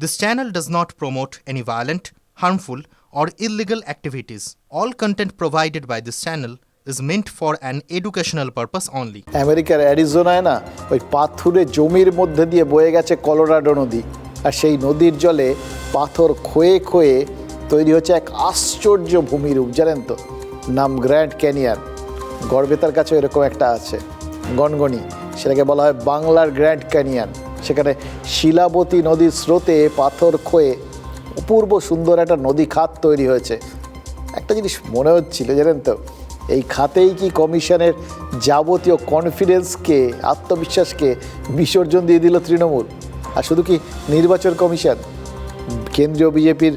This channel does not promote any violent, harmful, or illegal activities. All content provided by this channel is meant for an educational purpose only. আমেরিকার অ্যারিজোনায় না ওই পাথুরে জমির মধ্যে দিয়ে বয়ে গেছে কলোরাডো নদী আর সেই নদীর জলে পাথর ক্ষয়ে ক্ষয়ে তৈরি হচ্ছে এক আশ্চর্য ভূমিরূপ জানেন তো নাম গ্র্যান্ড ক্যানিয়ান গড়বেতার কাছে এরকম একটা আছে গনগনি সেটাকে বলা হয় বাংলার গ্র্যান্ড ক্যানিয়ান সেখানে শিলাবতী নদীর স্রোতে পাথর ক্ষয়ে অপূর্ব সুন্দর একটা নদী খাত তৈরি হয়েছে। একটা জিনিস মনে হচ্ছিল, জানেন তো, এই খাতেই কি কমিশনের যাবতীয় কনফিডেন্সকে, আত্মবিশ্বাসকে বিসর্জন দিয়ে দিল তৃণমূল? আর শুধু কি নির্বাচন কমিশন? কেন্দ্রীয় বিজেপির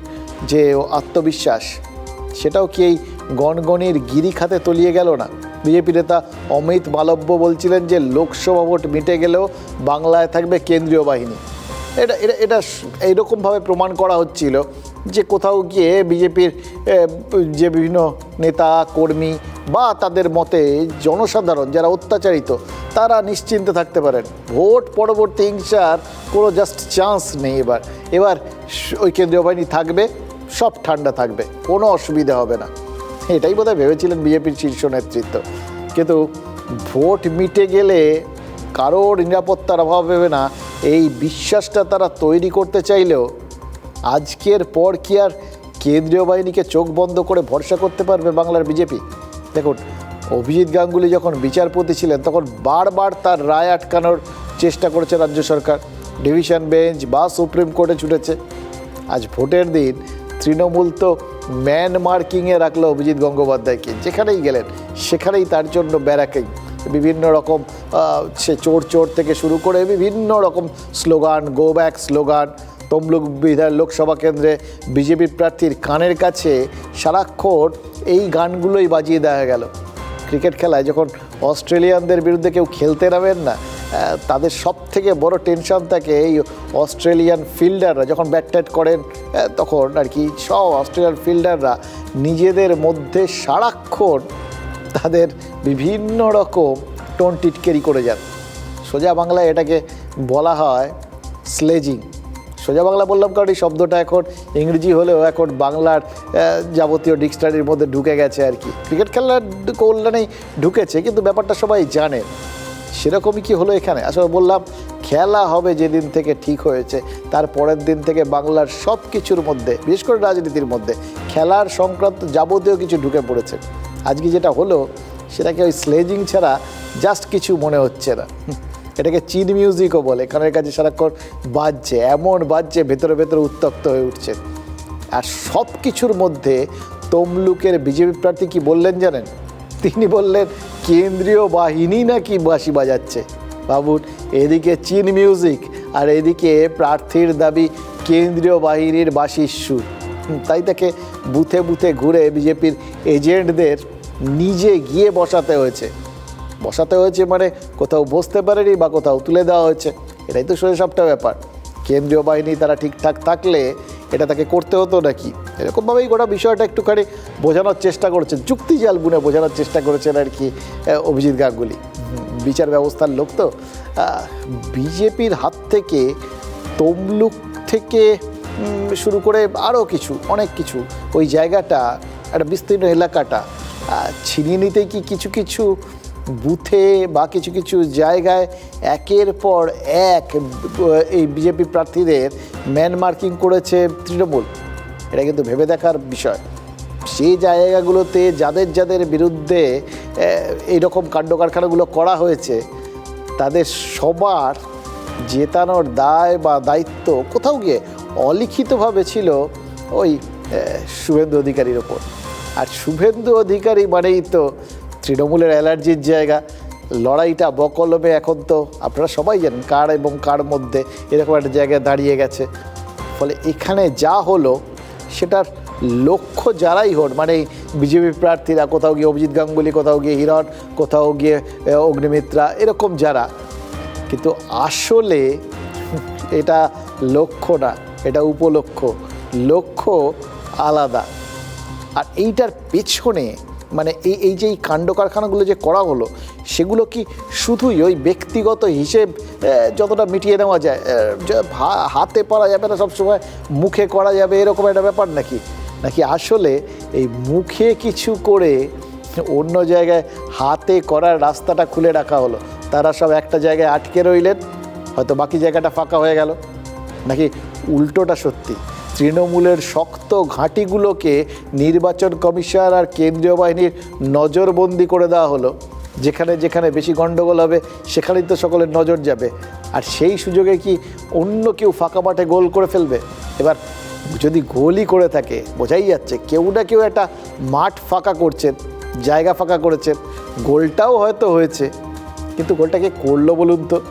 যে আত্মবিশ্বাস, সেটাও কি এই গণগণির গিরি খাতে তলিয়ে গেল না? বিজেপি নেতা অমিত মালব্য বলছিলেন যে লোকসভা ভোট মিটে গেলেও বাংলায় থাকবে কেন্দ্রীয় বাহিনী। এটা এটা এটা এইরকমভাবে প্রমাণ করা হচ্ছিল যে কোথাও গিয়ে বিজেপির যে বিভিন্ন নেতা, কর্মী বা তাদের মতে জনসাধারণ যারা অত্যাচারিত, তারা নিশ্চিন্তে থাকতে পারেন। ভোট পরবর্তী হিংসার কোনো জাস্ট চান্স নেই এবার। এবার ওই কেন্দ্রীয় বাহিনী থাকবে, সব ঠান্ডা থাকবে, কোনো অসুবিধা হবে না। এটাই বোধহয় ভেবেছিলেন বিজেপির শীর্ষ নেতৃত্ব। কিন্তু ভোট মিটে গেলে কারোর নিরাপত্তার অভাব হবে না। এই বিশ্বাসটা তারা তৈরি করতে চাইলেও আজকের পর কি আর কেন্দ্রীয় বাহিনীকে চোখ বন্ধ করে ভরসা করতে পারবে বাংলার বিজেপি? দেখুন, অভিজিৎ গাঙ্গুলি যখন বিচারপতি ছিলেন, তখন বারবার তার রায় আটকানোর চেষ্টা করেছে রাজ্য সরকার। ডিভিশন বেঞ্চ বা সুপ্রিম কোর্টে ছুটেছে। আজ ভোটের দিন তৃণমূল তো ম্যান মার্কিংয়ে রাখল অভিজিৎ গঙ্গোপাধ্যায়কে। যেখানেই গেলেন, সেখানেই তার জন্য ব্যারাকেই বিভিন্ন রকম সে চোর চোর থেকে শুরু করে বিভিন্ন রকম slogan, go back slogan, Tamluk বিধান লোকসভা কেন্দ্রে বিজেপির প্রার্থীর কানের কাছে সারাক্ষণ এই গানগুলোই বাজিয়ে দেওয়া গেল। ক্রিকেট খেলায় যখন অস্ট্রেলিয়ানদের বিরুদ্ধে কেউ খেলতে নামেন না তাদের সব থেকে বড় টেনশন থাকে এই অস্ট্রেলিয়ান ফিল্ডাররা যখন ব্যাট ট্যাট করেন তখন আর কি সব অস্ট্রেলিয়ান ফিল্ডাররা নিজেদের মধ্যে সারাক্ষণ তাদের বিভিন্ন রকম টোন টিটকেরি করে যান। সোজা বাংলায় এটাকে বলা হয় স্লেজিং সোজা বাংলা বললাম কারণ এই শব্দটা এখন ইংরেজি হলেও এখন বাংলার যাবতীয় ডিকশনারির মধ্যে ঢুকে গেছে আর কি। ক্রিকেট খেলার কল্যাণেই ঢুকেছে, কিন্তু ব্যাপারটা সবাই জানে। সেরকমই কি হলো এখানে? আসলে বললাম, খেলা হবে যেদিন থেকে ঠিক হয়েছে, তার পরের দিন থেকে বাংলার সব কিছুর মধ্যে, বিশেষ করে রাজনীতির মধ্যে, খেলার সংক্রান্ত যাবতীয় কিছু ঢুকে পড়েছে। আজকে যেটা হলো, সেটাকে ওই স্লেজিং ছাড়া জাস্ট কিছু মনে হচ্ছে না। এটাকে চিন মিউজিকও বলে কানের কাছে সারাক্ষণ বাজছে, এমন বাজছে, ভেতরে ভেতরে উত্তপ্ত হয়ে উঠছে। আর সব কিছুর মধ্যে তমলুকের বিজেপি প্রার্থী কি বললেন জানেন? তিনি বললেন কেন্দ্রীয় বাহিনী নাকি বাঁশি বাজাচ্ছে? বাবুন এদিকে চীন মিউজিক আর এদিকে প্রার্থীর দাবি কেন্দ্রীয় বাহিনীর বাঁশির সুর। তাই তাকে বুথে বুথে ঘুরে বিজেপির এজেন্টদের নিজে গিয়ে বসাতে হয়েছে। বসাতে হয়েছে মানে কোথাও বসতে পারেনি বা কোথাও তুলে দেওয়া হয়েছে। এটাই তো সোজা সবটা ব্যাপার। কেন্দ্রীয় বাহিনী তারা ঠিকঠাক থাকলে এটা তাকে করতে হতো নাকি? এরকমভাবেই গোটা বিষয়টা একটুখানি বোঝানোর চেষ্টা করেছেন। যুক্তি জাল বুনে বোঝানোর চেষ্টা করেছেন আর কি অভিজিৎ গাঙ্গুলি। বিচার ব্যবস্থার লোক তো। বিজেপির হাত থেকে, তমলুক থেকে শুরু করে আরও কিছু, অনেক কিছু, ওই জায়গাটা, একটা বিস্তীর্ণ এলাকাটা ছিনিয়ে নিতে কি কিছু কিছু বুথে বা কিছু কিছু জায়গায় একের পর এক এই বিজেপি প্রার্থীদের ম্যান মার্কিং করেছে তৃণমূল। এটা কিন্তু ভেবে দেখার বিষয়। সেই জায়গাগুলোতে যাদের যাদের বিরুদ্ধে এইরকম কাণ্ড কারখানাগুলো করা হয়েছে, তাদের সবার জেতানোর দায় বা দায়িত্ব কোথাও গিয়ে অলিখিতভাবে ছিল ওই শুভেন্দু অধিকারীর ওপর। আর শুভেন্দু অধিকারী মানেই তো তৃণমূলের অ্যালার্জির জায়গা, লড়াইটা বকলমে এখন তো আপনারা সবাই জানেন কার এবং কার মধ্যে এরকম একটা জায়গায় দাঁড়িয়ে গেছে। ফলে এখানে যা হলো, সেটার লক্ষ্য যারাই হোক মানে বিজেপি প্রার্থীরা, কোথাও গিয়ে অভিজিৎ গাঙ্গুলি, কোথাও গিয়ে হিরণ, কোথাও গিয়ে অগ্নিমিত্রা, এরকম যারা। কিন্তু আসলে এটা লক্ষ্য না, এটা উপলক্ষ্য। লক্ষ্য আলাদা। আর এইটার পেছনে মানে এই এই যে এই কাণ্ড কারখানাগুলো যে করা হলো, সেগুলো কি শুধুই ওই ব্যক্তিগত হিসেব যতটা মিটিয়ে নেওয়া যায়? হাতে পড়া যাবে না সবসময়, মুখে করা যাবে, এরকম একটা ব্যাপার নাকি? নাকি আসলে এই মুখে কিছু করে অন্য জায়গায় হাতে করার রাস্তাটা খুলে রাখা হলো? তারা সব একটা জায়গায় আটকে রইলেন, হয়তো বাকি জায়গাটা ফাঁকা হয়ে গেল। নাকি উল্টোটা সত্যি? তৃণমূলের শক্ত ঘাঁটিগুলোকে নির্বাচন কমিশন আর কেন্দ্রীয় বাহিনীর নজরবন্দি করে দেওয়া হলো। যেখানে যেখানে বেশি গণ্ডগোল হবে, সেখানেই তো সকলের নজর যাবে। আর সেই সুযোগে কি অন্য কেউ ফাঁকা মাঠে গোল করে ফেলবে? এবার যদি গোলই করে থাকে, বোঝাই যাচ্ছে কেউ না কেউ একটা মাঠ ফাঁকা করছেন, জায়গা ফাঁকা করেছেন। গোলটাও হয়তো হয়েছে। কিন্তু গোলটাকে করল বলুন তো?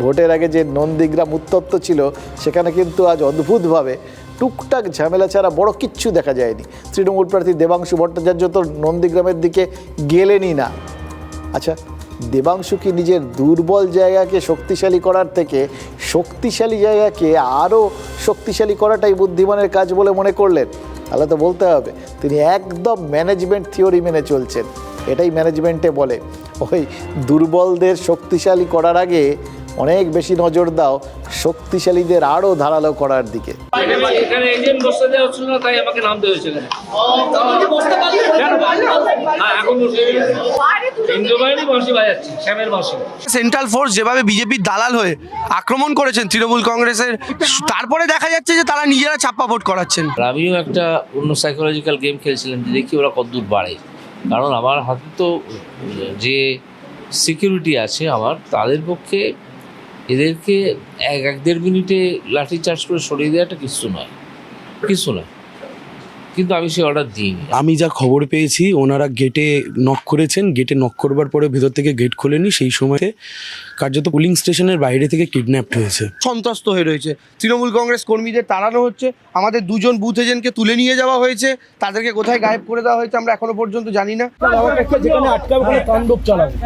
ভোটের আগে যে নন্দীগ্রাম উত্তপ্ত ছিল, সেখানে কিন্তু আজ অদ্ভুতভাবে টুকটাক ঝামেলা ছাড়া বড় কিচ্ছু দেখা যায়নি। তৃণমূল প্রার্থী দেবাংশু ভট্টাচার্য তো নন্দীগ্রামের দিকে গেলেনই না। আচ্ছা দেবাংশু কি নিজের দুর্বল জায়গাকে শক্তিশালী করার থেকে শক্তিশালী জায়গাকে আরও শক্তিশালী করাটাই বুদ্ধিমানের কাজ বলে মনে করলেন? তাহলে তো বলতে হবে তিনি একদম ম্যানেজমেন্ট থিওরি মেনে চলছেন। এটাই ম্যানেজমেন্টে বলে। ওই দুর্বলদের শক্তিশালী করার আগে অনেক বেশি নজর দাও শক্তিশালীদের আরও ধারালো করার দিকে। এখানে এখানে এজেন্ট বসতে দেওয়া হচ্ছিল না তাই আমাকে নামতে সেন্ট্রাল ফোর্স যেভাবে বিজেপির দালাল হয়ে আক্রমণ করেছেন তৃণমূল কংগ্রেসের তারপরে দেখা যাচ্ছে যে তারা নিজেরা চাপ্পা ভোট করাচ্ছেন। আমিও একটা অন্য সাইকোলজিক্যাল গেম খেলছিলাম যে দেখি ওরা কতদূর বাড়ে। কারণ আমার হাতে তো যে সিকিউরিটি আছে আমার তাদের পক্ষে এদেরকে এক এক দেড় মিনিটে লাঠি চার্জ করে সরিয়ে দেওয়াটা কিছু নয়। কিছু নয়। কিন্তু আমি সেই অর্ডার দিইনি। আমি যা খবর পেয়েছি ওনারা গেটে নক করেছেন। গেটে নক করবার পরে ভেতর থেকে গেট খোলেনি। সেই সময়ে কার্যত পুলিং স্টেশনের বাইরে থেকে কিডন্যাপড হয়েছে। সন্ত্রস্ত হয়ে রয়েছে। তৃণমূল কংগ্রেস কর্মীদের তাড়ানো হচ্ছে। আমাদের দুজন বুথ এজেন্টকে তুলে নিয়ে যাওয়া হয়েছে। তাদেরকে কোথায় গায়েব করে দেওয়া হয়েছে আমরা এখনও পর্যন্ত জানি না। যেখানে আটকাবে তাণ্ডব চালাবে।